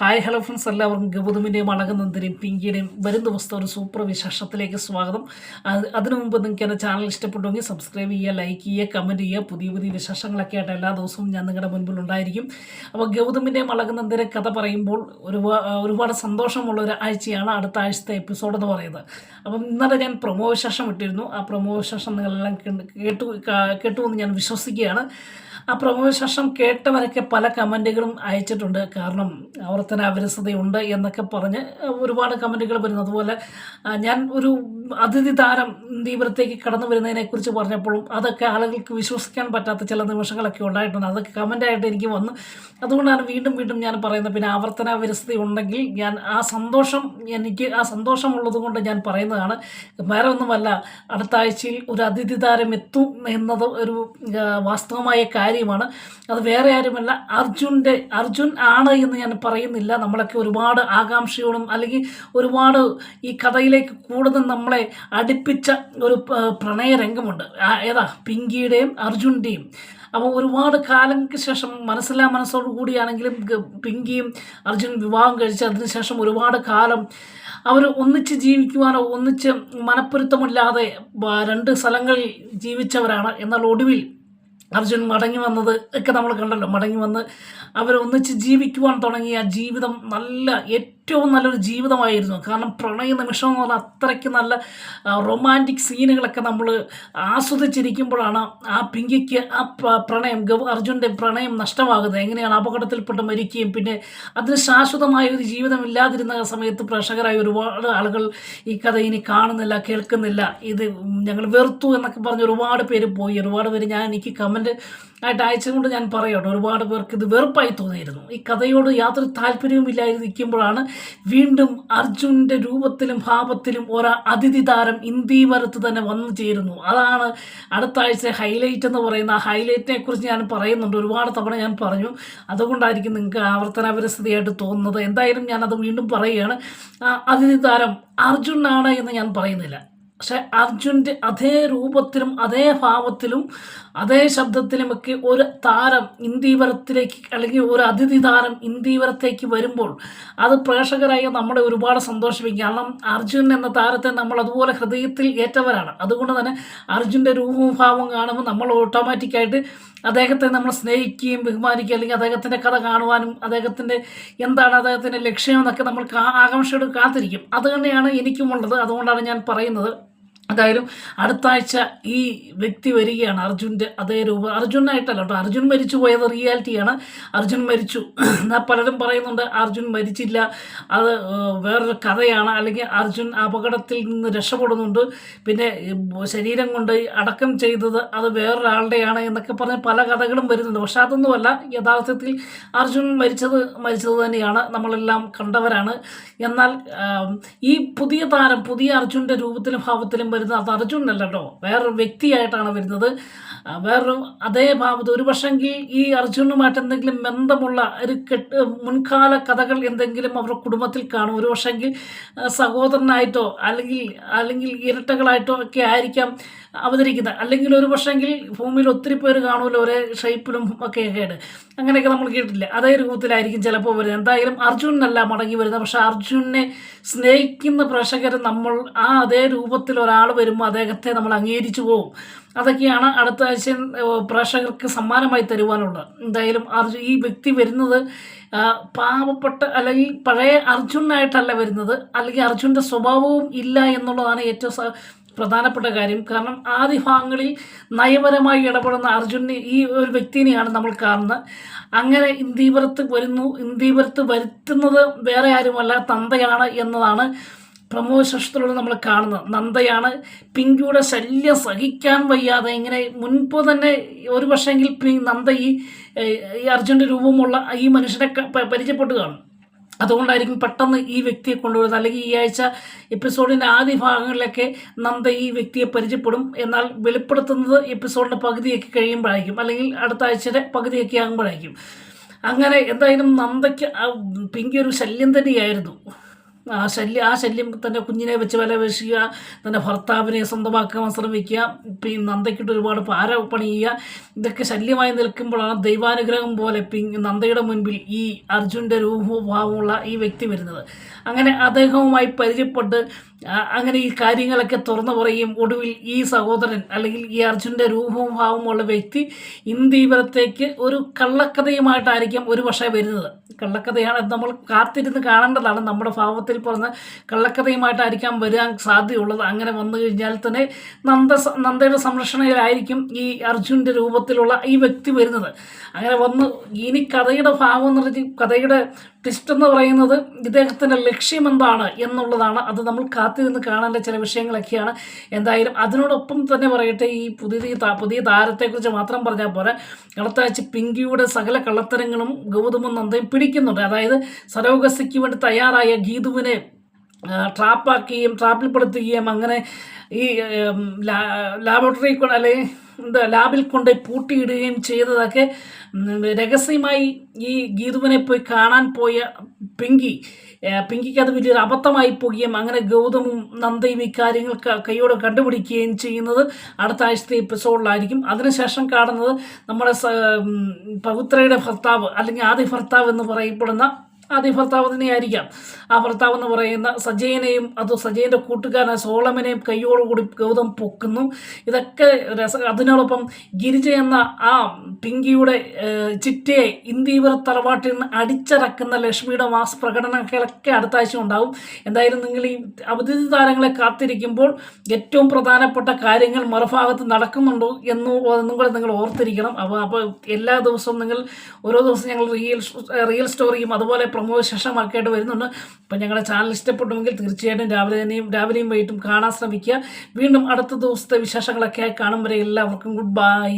Hi hello friends എല്ലാവർക്കും ഗൗതമിന്റെയും അളകുന്നതിന്റെയും പിങ്കിയുടെയും വരും ദിവസത്തെ ഒരു സൂപ്പർ വിശേഷത്തിലേക്ക് സ്വാഗതം. അത് അതിനു മുമ്പ് നിങ്ങൾക്ക് എന്റെ ചാനൽ ഇഷ്ടപ്പെട്ടുവെങ്കിൽ സബ്സ്ക്രൈബ് ചെയ്യുക ലൈക്ക് ചെയ്യുക കമന്റ് ചെയ്യുക. പുതിയ പുതിയ വിശേഷങ്ങളൊക്കെ ആയിട്ട് എല്ലാ ദിവസവും ഞാൻ നിങ്ങളുടെ മുൻപിൽ ഉണ്ടായിരിക്കും. അപ്പോൾ ഗൗതമിന്റെയും അളകുന്നതിന്റെ കഥ പറയുമ്പോൾ ഒരുപാട് ഒരുപാട് സന്തോഷമുള്ള ഒരു ആഴ്ചയാണ് അടുത്ത ആഴ്ചത്തെ എപ്പിസോഡ് എന്ന് പറയുന്നത്. അപ്പം ഇന്നലെ ഞാൻ പ്രമോ വിശേഷം ഇട്ടിരുന്നു. ആ പ്രമോ വിശേഷം നിങ്ങളെല്ലാം കേട്ടു കേട്ടു എന്ന് ഞാൻ വിശ്വസിക്കുകയാണ്. ആ പ്രമുഖ ശേഷം കേട്ടവരൊക്കെ പല കമന്റുകളും അയച്ചിട്ടുണ്ട്. കാരണം ആവർത്തന അവിരസതയുണ്ട് എന്നൊക്കെ പറഞ്ഞ് ഒരുപാട് കമന്റുകൾ വരുന്നു. അതുപോലെ ഞാൻ ഒരു അതിഥി താരം ദീപത്തേക്ക് കടന്നു വരുന്നതിനെക്കുറിച്ച് പറഞ്ഞപ്പോഴും അതൊക്കെ ആളുകൾക്ക് വിശ്വസിക്കാൻ പറ്റാത്ത ചില നിമിഷങ്ങളൊക്കെ ഉണ്ടായിട്ടുണ്ട്. അതൊക്കെ കമന്റായിട്ട് എനിക്ക് വന്നു. അതുകൊണ്ടാണ് വീണ്ടും വീണ്ടും ഞാൻ പറയുന്നത്. പിന്നെ ആവർത്തന വിരസത ഉണ്ടെങ്കിൽ ഞാൻ ആ സന്തോഷം എനിക്ക് ആ സന്തോഷമുള്ളത് കൊണ്ട് ഞാൻ പറയുന്നതാണ്. വേറെ ഒന്നുമല്ല അടുത്ത ആഴ്ചയിൽ ഒരു അതിഥി താരം എത്തും എന്നത് ഒരു വാസ്തവമായ വാസ്തവമായ കാര്യമാണ്. അത് വേറെ ആരുമല്ല അർജുന്റെ അർജുൻ ആണ് എന്ന് ഞാൻ പറയുന്നില്ല. നമ്മളൊക്കെ ഒരുപാട് ആകാംക്ഷയോടും അല്ലെങ്കിൽ ഒരുപാട് ഈ കഥയിലേക്ക് കൂടുതൽ നമ്മളെ അടുപ്പിച്ച ഒരു പ്രണയ രംഗമുണ്ട്. ഏതാ? പിങ്കിയുടെയും അർജുന്റെയും. അപ്പോൾ ഒരുപാട് കാലങ്ങൾക്ക് ശേഷം മനസ്സിലാ മനസ്സോടു കൂടിയാണെങ്കിലും പിങ്കിയും അർജുൻ വിവാഹം കഴിച്ച് അതിനുശേഷം ഒരുപാട് കാലം അവർ ഒന്നിച്ച് ജീവിക്കുവാനോ ഒന്നിച്ച് മനപ്പൊരുത്തമില്ലാതെ രണ്ട് സ്ഥലങ്ങളിൽ ജീവിച്ചവരാണ്. എന്നാൽ ഒടുവിൽ അർജുൻ മടങ്ങി വന്നത് ഒക്കെ നമ്മൾ കണ്ടല്ലോ. മടങ്ങി വന്ന് അവരൊന്നിച്ച് ജീവിക്കുവാൻ തുടങ്ങിയ ജീവിതം നല്ല ഏറ്റവും നല്ലൊരു ജീവിതമായിരുന്നു. കാരണം പ്രണയ നിമിഷം എന്ന് പറഞ്ഞാൽ അത്രയ്ക്ക് നല്ല റൊമാന്റിക് സീനുകളൊക്കെ നമ്മൾ ആസ്വദിച്ചിരിക്കുമ്പോഴാണ് ആ പിങ്കിക്ക് ആ പ്രണയം ഗവ് അർജുന്റെ പ്രണയം നഷ്ടമാകുന്നത്. എങ്ങനെയാണ് അപകടത്തിൽപ്പെട്ട് മരിക്കുകയും പിന്നെ അതിന് ശാശ്വതമായ ഒരു ജീവിതം ഇല്ലാതിരുന്ന സമയത്ത് പ്രേക്ഷകരായ ഒരുപാട് ആളുകൾ ഈ കഥ ഇനി കാണുന്നില്ല കേൾക്കുന്നില്ല. ഇത് ഞങ്ങൾ വെറുത്തു എന്നൊക്കെ പറഞ്ഞ് ഒരുപാട് പേര് പോയി. ഒരുപാട് പേര് ഞാൻ എനിക്ക് കമന്റ് ആയിട്ട് അയച്ചുകൊണ്ട് ഞാൻ പറയട്ടെ. ഒരുപാട് പേർക്ക് ഇത് വെറുപ്പായി തോന്നിയിരുന്നു. ഈ കഥയോട് യാതൊരു താല്പര്യവും ഇല്ലാതിരിക്കുമ്പോഴാണ് വീണ്ടും അർജുന്റെ രൂപത്തിലും ഭാവത്തിലും ഒരാ അതിഥി താരം ഇന്ദീവരത്ത് തന്നെ വന്നു ചേരുന്നു. അതാണ് അടുത്ത ആഴ്ച ഹൈലൈറ്റ് എന്ന് പറയുന്ന ആ ഹൈലൈറ്റിനെ കുറിച്ച് ഞാൻ പറയുന്നുണ്ട്. ഒരുപാട് തവണ ഞാൻ പറഞ്ഞു. അതുകൊണ്ടായിരിക്കും നിങ്ങൾക്ക് ആവർത്തനാവിരസതയായിട്ട് തോന്നുന്നത്. എന്തായാലും ഞാനത് വീണ്ടും പറയുകയാണ്. അതിഥി താരം അർജുനാണ് എന്ന് ഞാൻ പറയുന്നില്ല. പക്ഷെ അർജുന്റെ അതേ രൂപത്തിലും അതേ ഭാവത്തിലും അതേ ശബ്ദത്തിലുമൊക്കെ ഒരു താരം ഇന്ദീവരത്തിലേക്ക് അല്ലെങ്കിൽ ഒരു അതിഥി താരം ഇന്ദീവരത്തേക്ക് വരുമ്പോൾ അത് പ്രേക്ഷകരായ നമ്മളെ ഒരുപാട് സന്തോഷിപ്പിക്കും. കാരണം അർജുൻ എന്ന താരത്തെ നമ്മൾ അതുപോലെ ഹൃദയത്തിൽ ഏറ്റവരാണ്. അതുകൊണ്ട് തന്നെ അർജുന്റെ രൂപവും ഭാവവും കാണുമ്പോൾ നമ്മൾ ഓട്ടോമാറ്റിക്കായിട്ട് അദ്ദേഹത്തെ നമ്മൾ സ്നേഹിക്കുകയും ബഹുമാനിക്കുകയും അല്ലെങ്കിൽ അദ്ദേഹത്തിന്റെ കഥ കാണുവാനും അദ്ദേഹത്തിന്റെ എന്താണ് അദ്ദേഹത്തിന്റെ ലക്ഷ്യം എന്നൊക്കെ നമ്മൾ ആകാംക്ഷയോട് കാത്തിരിക്കും. അത് തന്നെയാണ് എനിക്കുമുള്ളത്. അതുകൊണ്ടാണ് ഞാൻ പറയുന്നത് എന്തായാലും അടുത്ത ആഴ്ച ഈ വ്യക്തി വരികയാണ് അർജുന്റെ അതേ രൂപം. അർജുനായിട്ടല്ല കേട്ടോ അർജുൻ മരിച്ചു പോയത് റിയാലിറ്റിയാണ്. അർജുൻ മരിച്ചു. എന്നാൽ പലരും പറയുന്നുണ്ട് അർജുൻ മരിച്ചില്ല. അത് വേറൊരു കഥയാണ്. അല്ലെങ്കിൽ അർജുൻ അപകടത്തിൽ നിന്ന് രക്ഷപ്പെടുന്നുണ്ട്. പിന്നെ ശരീരം കൊണ്ട് അടക്കം ചെയ്തത് അത് വേറൊരാളുടെയാണ് എന്നൊക്കെ പറഞ്ഞ് പല കഥകളും വരുന്നുണ്ട്. പക്ഷെ അതൊന്നുമല്ല. യഥാർത്ഥത്തിൽ അർജുൻ മരിച്ചത് മരിച്ചത് തന്നെയാണ്. നമ്മളെല്ലാം കണ്ടവരാണ്. എന്നാൽ ഈ പുതിയ താരം പുതിയ അർജുന്റെ രൂപത്തിലും ഭാവത്തിലും വരുന്നത് അത് അർജുനല്ല കേട്ടോ വേറൊരു വ്യക്തിയായിട്ടാണ് വരുന്നത്. വേറൊരു അതേ ഭാവത്ത് ഒരു പക്ഷെങ്കിൽ ഈ അർജുനുമായിട്ട് എന്തെങ്കിലും ബന്ധമുള്ള ഒരു കെട്ട് മുൻകാല കഥകൾ എന്തെങ്കിലും അവരുടെ കുടുംബത്തിൽ കാണും. ഒരു പക്ഷെങ്കിൽ സഹോദരനായിട്ടോ അല്ലെങ്കിൽ അല്ലെങ്കിൽ ഇരട്ടകളായിട്ടോ ഒക്കെ ആയിരിക്കാം. അവതരിക്കുന്നത്. അല്ലെങ്കിൽ ഒരു പക്ഷേങ്കിൽ ഭൂമിയിൽ ഒത്തിരി പേര് കാണുമല്ലോ ഒരേ ഷേപ്പിലും ഒക്കെ ആയിട്ട്. അങ്ങനെയൊക്കെ നമ്മൾ കേട്ടില്ല അതേ രൂപത്തിലായിരിക്കും ചിലപ്പോൾ വരുന്നത്. എന്തായാലും അർജുനല്ല മടങ്ങി വരുന്നത്. പക്ഷേ അർജുനെ സ്നേഹിക്കുന്ന പ്രേക്ഷകർ നമ്മൾ ആ അതേ രൂപത്തിൽ ഒരാൾ വരുമ്പോൾ അദ്ദേഹത്തെ നമ്മൾ അംഗീകരിച്ചു പോകും. അതൊക്കെയാണ് അടുത്ത ആഴ്ച പ്രേക്ഷകർക്ക് സമ്മാനമായി തരുവാനുള്ളത്. എന്തായാലും അർജുൻ ഈ വ്യക്തി വരുന്നത് പാവപ്പെട്ട അല്ലെങ്കിൽ പഴയ അർജുനായിട്ടല്ല വരുന്നത്. അല്ലെങ്കിൽ അർജുന്റെ സ്വഭാവവും ഇല്ല എന്നുള്ളതാണ് ഏറ്റവും പ്രധാനപ്പെട്ട കാര്യം. കാരണം ആദ്യ ഭാഗങ്ങളിൽ നയപരമായി ഇടപെടുന്ന അർജുനെ ഈ ഒരു വ്യക്തിനെയാണ് നമ്മൾ കാണുന്നത്. അങ്ങനെ ഇന്ദീപുരത്ത് വരുന്നു. ഇന്ദീപുരത്ത് വരുത്തുന്നത് വേറെ ആരുമല്ല തന്തയാണ് എന്നതാണ് പ്രമോദ ശ്രഷ്ടത്തിലൂടെ നമ്മൾ കാണുന്നത്. നന്ദയാണ് പിങ്കിയുടെ ശല്യം സഹിക്കാൻ വയ്യാതെ ഇങ്ങനെ മുൻപ് തന്നെ ഒരു പക്ഷേങ്കിൽ നന്ദ ഈ അർജുന്റെ രൂപമുള്ള ഈ മനുഷ്യനെ പരിചയപ്പെട്ട് കാണും. അതുകൊണ്ടായിരിക്കും പെട്ടെന്ന് ഈ വ്യക്തിയെ കൊണ്ടുവരുന്നത്. അല്ലെങ്കിൽ ഈ ആഴ്ച എപ്പിസോഡിന്റെ ആദ്യ ഭാഗങ്ങളിലൊക്കെ നന്ദ ഈ വ്യക്തിയെ പരിചയപ്പെടും. എന്നാൽ വെളിപ്പെടുത്തുന്നത് എപ്പിസോഡിന്റെ പകുതിയൊക്കെ കഴിയുമ്പോഴായിരിക്കും. അല്ലെങ്കിൽ അടുത്ത ആഴ്ചയുടെ പകുതിയൊക്കെ ആകുമ്പോഴായിരിക്കും. അങ്ങനെ എന്തായാലും നന്ദയ്ക്ക് പിങ്കി ഒരു ശല്യം തന്നെയായിരുന്നു. ആ ശല്യം ആ ശല്യം തന്റെ കുഞ്ഞിനെ വെച്ച് വില വീശുക തന്റെ ഭർത്താവിനെ സ്വന്തമാക്കാൻ ശ്രമിക്കുക പിന്നെ നന്ദയ്ക്കിട്ട് ഒരുപാട് പാര പണിയുക. ഇതൊക്കെ ശല്യമായി നിൽക്കുമ്പോഴാണ് ദൈവാനുഗ്രഹം പോലെ പി നന്ദയുടെ മുൻപിൽ ഈ അർജുന്റെ രൂപഭാവമുള്ള ഈ വ്യക്തി വരുന്നത്. അങ്ങനെ അദ്ദേഹവുമായി പരിചയപ്പെട്ട് അങ്ങനെ ഈ കാര്യങ്ങളൊക്കെ തുറന്നു പറയും ഒടുവിൽ ഈ സഹോദരൻ അല്ലെങ്കിൽ ഈ അർജുന്റെ രൂപവും ഭാവമുള്ള വ്യക്തി ഇന്ദീപുരത്തേക്ക് ഒരു കള്ളക്കഥയുമായിട്ടായിരിക്കും ഒരു പക്ഷേ വരുന്നത്. കള്ളക്കഥയാണ് നമ്മൾ കാത്തിരുന്ന് കാണേണ്ടതാണ് നമ്മുടെ ഭാവത്തിൽ പറഞ്ഞ കള്ളക്കഥയുമായിട്ടായിരിക്കാം വരാൻ സാധ്യതയുള്ളത്. അങ്ങനെ വന്നു കഴിഞ്ഞാൽ തന്നെ നന്ദ നന്ദയുടെ സംരക്ഷണയിലായിരിക്കും ഈ അർജുന്റെ രൂപത്തിലുള്ള ഈ വ്യക്തി വരുന്നത്. അങ്ങനെ വന്ന്. ഇനി കഥയുടെ ഭാവം എന്ന് പറഞ്ഞാൽ കഥയുടെ ട്വിസ്റ്റ് എന്ന് പറയുന്നത് ഇദ്ദേഹത്തിന്റെ ലക്ഷ്യം എന്താണ് എന്നുള്ളതാണ്. അത് നമ്മൾ കാത്തിരുന്ന് കാണേണ്ട ചില വിഷയങ്ങളൊക്കെയാണ്. എന്തായാലും അതിനോടൊപ്പം തന്നെ പറയട്ടെ ഈ പുതിയ പുതിയ താരത്തെക്കുറിച്ച് മാത്രം പറഞ്ഞാൽ പോരാ. കളത്താഴ്ച പിങ്കിയുടെ സകല കള്ളത്തരങ്ങളും ഗൗതമും നന്ദയും പിടിക്കുന്നുണ്ട്. അതായത് സരോഗസിക്ക് വേണ്ടി തയ്യാറായ ഗീതുവിനെ ആ, ട്രാപ്പാക്കുകയും ട്രാപ്പിൽപ്പെടുത്തുകയും അങ്ങനെ ഈ ലാബോറട്ടറി അല്ലെങ്കിൽ എന്താ ലാബിൽ കൊണ്ട് പൂട്ടിയിടുകയും ചെയ്തതൊക്കെ രഹസ്യമായി ഈ ഗീതുവിനെ പോയി കാണാൻ പോയ പിങ്കി പിങ്കിക്ക് അത് വലിയൊരു അബദ്ധമായി പോവുകയും അങ്ങനെ ഗൗതമും നന്ദയും ഈ കാര്യങ്ങൾ കൈയോടെ കണ്ടുപിടിക്കുകയും ചെയ്യുന്നത് അടുത്ത ആഴ്ചത്തെ എപ്പിസോഡിലായിരിക്കും. അതിനുശേഷം കാണുന്നത് നമ്മുടെ പവിത്രയുടെ ഭർത്താവ് അല്ലെങ്കിൽ ആദ്യ ഭർത്താവ് എന്ന് പറയപ്പെടുന്ന ആദ്യ ഭർത്താവ് തന്നെയായിരിക്കാം. ആ ഭർത്താവ് എന്ന് പറയുന്ന സജയനെയും അത് സജയന്റെ കൂട്ടുകാരനായ സോളമനെയും കൈയോടുകൂടി ഗൗതം പൊക്കുന്നു. ഇതൊക്കെ രസ അതിനോടൊപ്പം ഗിരിജ എന്ന ആ പിങ്കിയുടെ ചിറ്റയെ ഇന്ത്യവർ തറവാട്ടിൽ നിന്ന് അടിച്ചിറക്കുന്ന ലക്ഷ്മിയുടെ മാസ പ്രകടനങ്ങളൊക്കെ അടുത്ത ആഴ്ച ഉണ്ടാവും. എന്തായാലും നിങ്ങൾ ഈ അവധി താരങ്ങളെ കാത്തിരിക്കുമ്പോൾ ഏറ്റവും പ്രധാനപ്പെട്ട കാര്യങ്ങൾ മറുഭാഗത്ത് നടക്കുന്നുണ്ടോ എന്നു എന്നും കൂടെ നിങ്ങൾ ഓർത്തിരിക്കണം. അപ്പോൾ അപ്പോൾ എല്ലാ ദിവസവും നിങ്ങൾ ഓരോ ദിവസം ഞങ്ങൾ റിയൽ റിയൽ സ്റ്റോറിയും അതുപോലെ പ്രമോ ശേഷമൊക്കെ ആയിട്ട് വരുന്നുണ്ട്. അപ്പം ഞങ്ങളുടെ ചാനൽ ഇഷ്ടപ്പെട്ടുമെങ്കിൽ തീർച്ചയായിട്ടും രാവിലെ തന്നെയും രാവിലെയും വൈകിട്ടും കാണാൻ ശ്രമിക്കുക. വീണ്ടും അടുത്ത ദിവസത്തെ വിശേഷങ്ങളൊക്കെ കാണും വരെ എല്ലാവർക്കും ഗുഡ് ബൈ